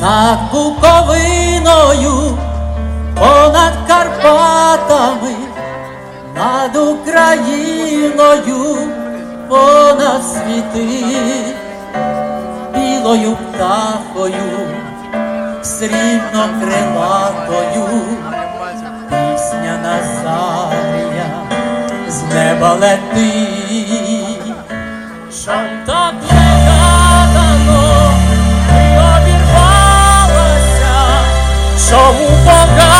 Над Буковиною, понад Карпатами, над Україною, понад світи, білою птахою, срібно крилатою, пісня Назарія неба летить. Щоб так вгадано і обірвалася, чому погасла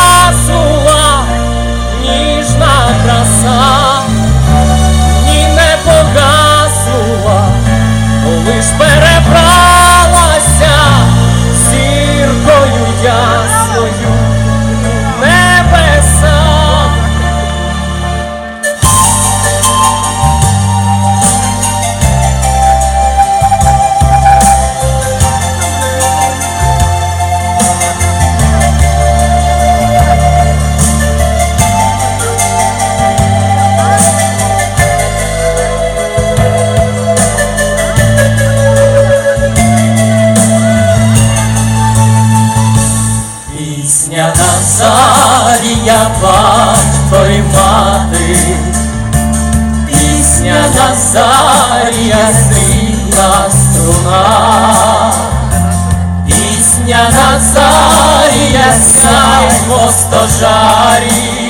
Пісня Назарія, батько й мати, пісня Назарія, сильна струна, пісня Назарія, сяйво стожарів,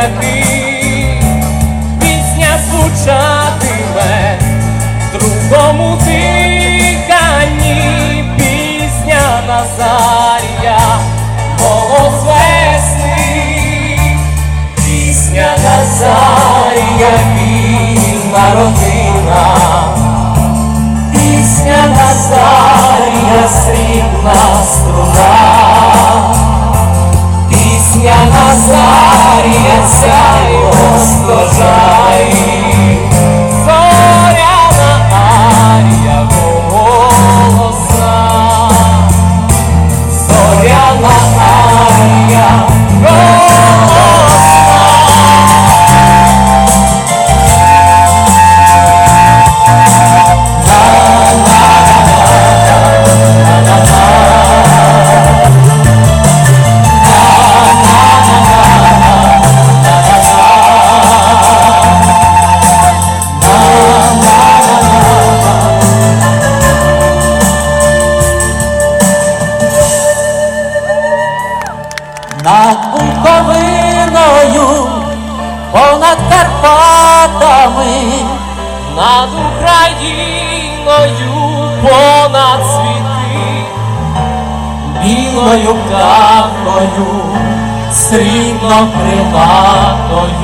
земляки, пісня звучатиме в другому диханні, пісня Назарія, голос весни, пісня Назарія, вільна родина. Пісня Назарія, срібна струна, сяйво стожарі, над Україною, понад світи, білою птахою, срібно крилатою,